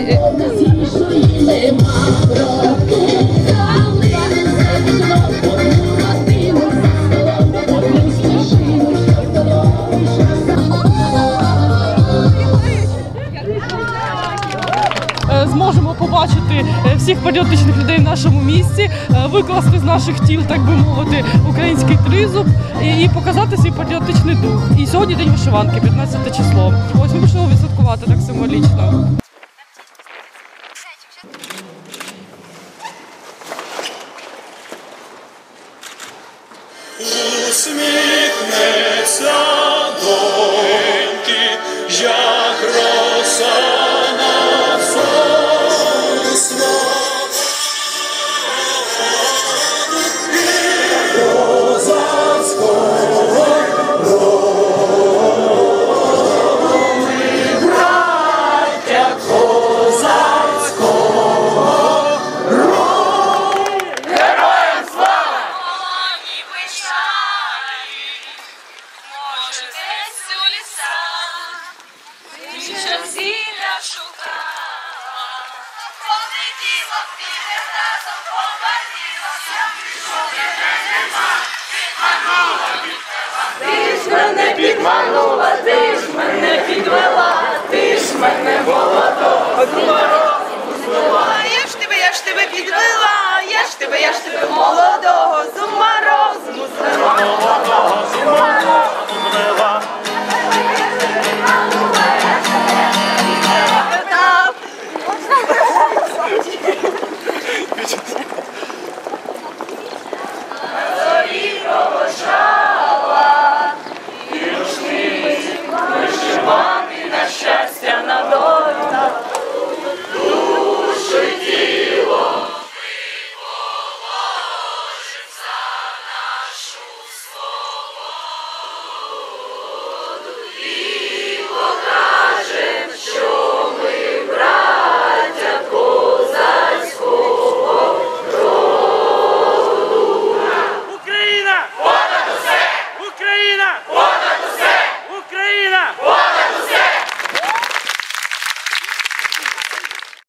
Е, зможемо побачити е, всіх патріотичних людей в нашому місті, е, викласти з наших тіл, так би мовити, український тризуб і показати свій патріотичний дух. І сьогодні день вишиванки, 15 число. Ось ми вирішили відсвяткувати так символічно. Усміхнеться Ти мене підманула, мене підвела, ти ж мене молодого А я ж тебе, я ж тебе підвела, я ж тебе, я ж тебе молодого з ума.